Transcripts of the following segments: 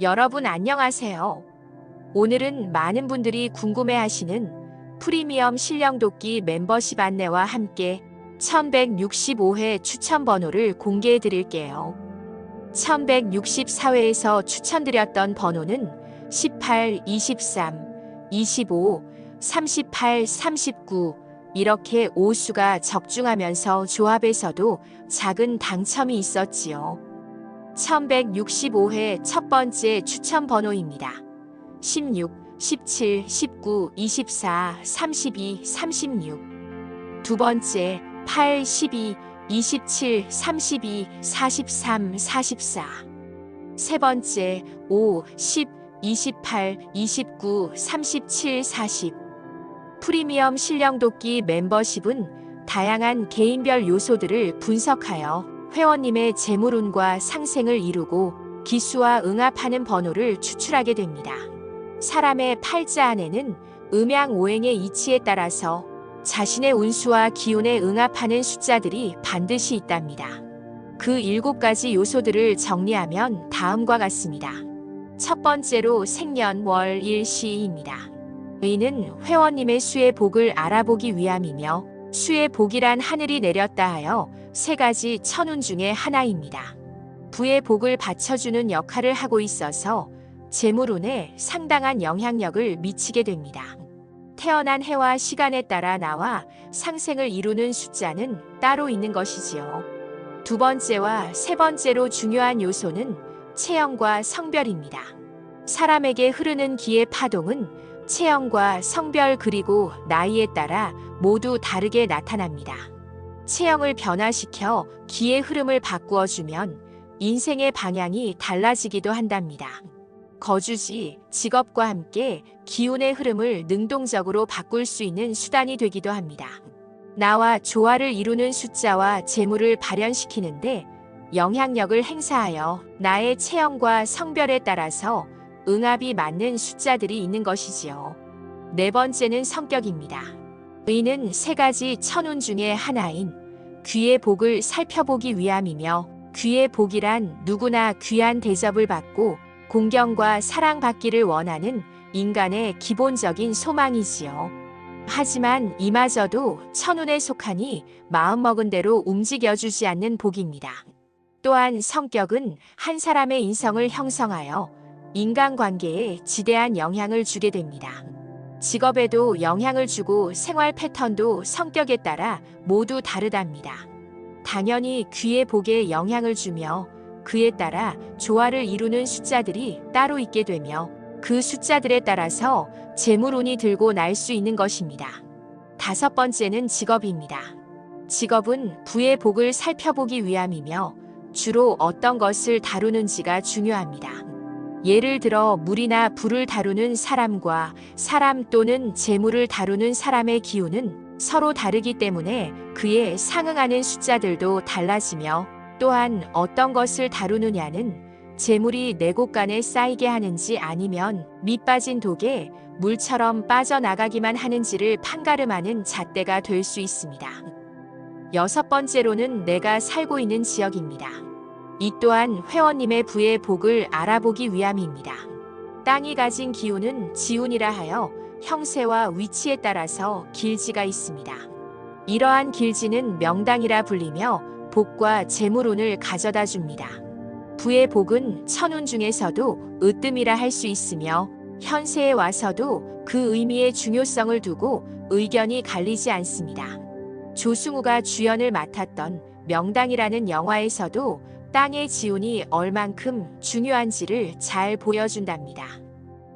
여러분 안녕하세요. 오늘은 많은 분들이 궁금해하시는 프리미엄 실령도끼 멤버십 안내와 함께 1165회 추천 번호를 공개해 드릴게요. 1164회에서 추천드렸던 번호는 18, 23, 25, 38, 39 이렇게 오수가 적중하면서 조합에서도 작은 당첨이 있었지요. 1165회 첫 번째 추천 번호입니다. 16, 17, 19, 24, 32, 36. 두 번째 8, 12, 27, 32, 43, 44. 세 번째 5, 10, 28, 29, 37, 40. 프리미엄 실령도끼 멤버십은 다양한 개인별 요소들을 분석하여 회원님의 재물운과 상생을 이루고 기수와 응합하는 번호를 추출하게 됩니다. 사람의 팔자 안에는 음양오행의 이치에 따라서 자신의 운수와 기운에 응합하는 숫자들이 반드시 있답니다. 그 일곱 가지 요소들을 정리하면 다음과 같습니다. 첫 번째로 생년 월 일시입니다. 의는 회원님의 수의 복을 알아보기 위함이며 수의 복이란 하늘이 내렸다 하여 세 가지 천운 중의 하나입니다. 부의 복을 받쳐주는 역할을 하고 있어서 재물운에 상당한 영향력을 미치게 됩니다. 태어난 해와 시간에 따라 나와 상생을 이루는 숫자는 따로 있는 것이지요. 두 번째와 세 번째로 중요한 요소는 체형과 성별입니다. 사람에게 흐르는 기의 파동은 체형과 성별 그리고 나이에 따라 모두 다르게 나타납니다. 체형을 변화시켜 기의 흐름을 바꾸어 주면 인생의 방향이 달라지기도 한답니다. 거주지, 직업과 함께 기운의 흐름을 능동적으로 바꿀 수 있는 수단이 되기도 합니다. 나와 조화를 이루는 숫자와 재물을 발현시키는데 영향력을 행사하여 나의 체형과 성별에 따라서 응합이 맞는 숫자들이 있는 것이지요. 네 번째는 성격입니다. 의는 세 가지 천운 중의 하나인 귀의 복을 살펴보기 위함이며 귀의 복이란 누구나 귀한 대접을 받고 공경과 사랑받기를 원하는 인간의 기본적인 소망이지요. 하지만 이마저도 천운에 속하니 마음먹은 대로 움직여주지 않는 복입니다. 또한 성격은 한 사람의 인성을 형성하여 인간관계에 지대한 영향을 주게 됩니다. 직업에도 영향을 주고 생활 패턴도 성격에 따라 모두 다르답니다. 당연히 귀의 복에 영향을 주며 그에 따라 조화를 이루는 숫자들이 따로 있게 되며 그 숫자들에 따라서 재물운이 들고 날 수 있는 것입니다. 다섯 번째는 직업입니다. 직업은 부의 복을 살펴보기 위함이며 주로 어떤 것을 다루는지가 중요합니다. 예를 들어 물이나 불을 다루는 사람과 사람 또는 재물을 다루는 사람의 기운은 서로 다르기 때문에 그에 상응하는 숫자들도 달라지며 또한 어떤 것을 다루느냐는 재물이 내 곳간에 쌓이게 하는지 아니면 밑빠진 독에 물처럼 빠져나가기만 하는지를 판가름하는 잣대가 될 수 있습니다. 여섯 번째로는 내가 살고 있는 지역입니다. 이 또한 회원님의 부의 복을 알아보기 위함입니다. 땅이 가진 기운은 지운이라 하여 형세와 위치에 따라서 길지가 있습니다. 이러한 길지는 명당이라 불리며 복과 재물운을 가져다 줍니다. 부의 복은 천운 중에서도 으뜸이라 할 수 있으며 현세에 와서도 그 의미의 중요성을 두고 의견이 갈리지 않습니다. 조승우가 주연을 맡았던 명당이라는 영화에서도 땅의 지운이 얼만큼 중요한지를 잘 보여준답니다.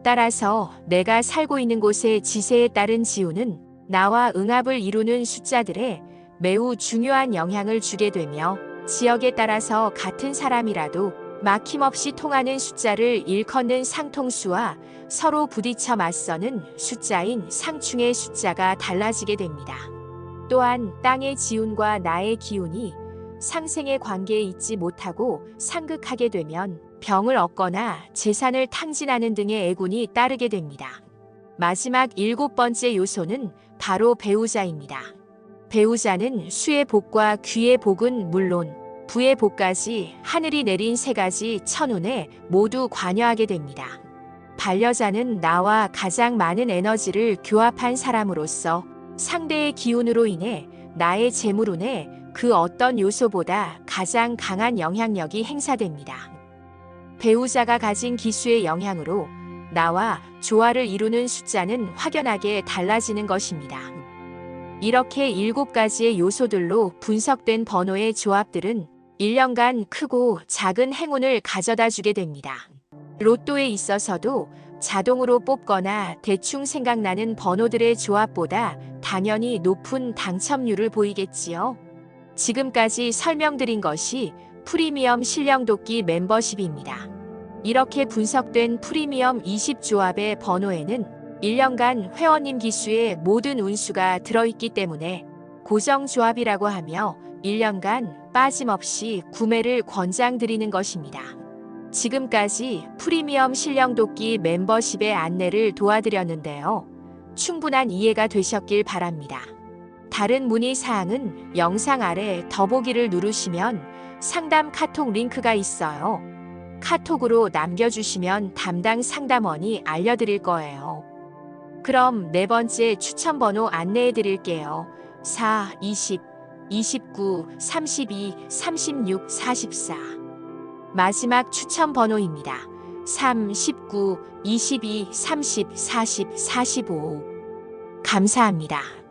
따라서 내가 살고 있는 곳의 지세에 따른 지운은 나와 응합을 이루는 숫자들에 매우 중요한 영향을 주게 되며 지역에 따라서 같은 사람이라도 막힘없이 통하는 숫자를 일컫는 상통수와 서로 부딪혀 맞서는 숫자인 상충의 숫자가 달라지게 됩니다. 또한 땅의 지운과 나의 기운이 상생의 관계에 있지 못하고 상극하게 되면 병을 얻거나 재산을 탕진하는 등의 애군이 따르게 됩니다. 마지막 일곱 번째 요소는 바로 배우자입니다. 배우자는 수의 복과 귀의 복은 물론 부의 복까지 하늘이 내린 세 가지 천운에 모두 관여하게 됩니다. 반려자는 나와 가장 많은 에너지를 교합한 사람으로서 상대의 기운으로 인해 나의 재물운에 그 어떤 요소보다 가장 강한 영향력이 행사됩니다. 배우자가 가진 기수의 영향으로 나와 조화를 이루는 숫자는 확연하게 달라지는 것입니다. 이렇게 일곱 가지의 요소들로 분석된 번호의 조합들은 1년간 크고 작은 행운을 가져다 주게 됩니다. 로또에 있어서도 자동으로 뽑거나 대충 생각나는 번호들의 조합보다 당연히 높은 당첨률을 보이겠지요. 지금까지 설명드린 것이 프리미엄 실령도끼 멤버십입니다. 이렇게 분석된 프리미엄 20조합의 번호에는 1년간 회원님 기수의 모든 운수가 들어있기 때문에 고정조합이라고 하며 1년간 빠짐없이 구매를 권장드리는 것입니다. 지금까지 프리미엄 실령도끼 멤버십의 안내를 도와드렸는데요. 충분한 이해가 되셨길 바랍니다. 다른 문의 사항은 영상 아래 더보기를 누르시면 상담 카톡 링크가 있어요. 카톡으로 남겨주시면 담당 상담원이 알려드릴 거예요. 그럼 네 번째 추천 번호 안내해 드릴게요. 4, 20, 29, 32, 36, 44. 마지막 추천 번호입니다. 3, 19, 22, 30, 40, 45. 감사합니다.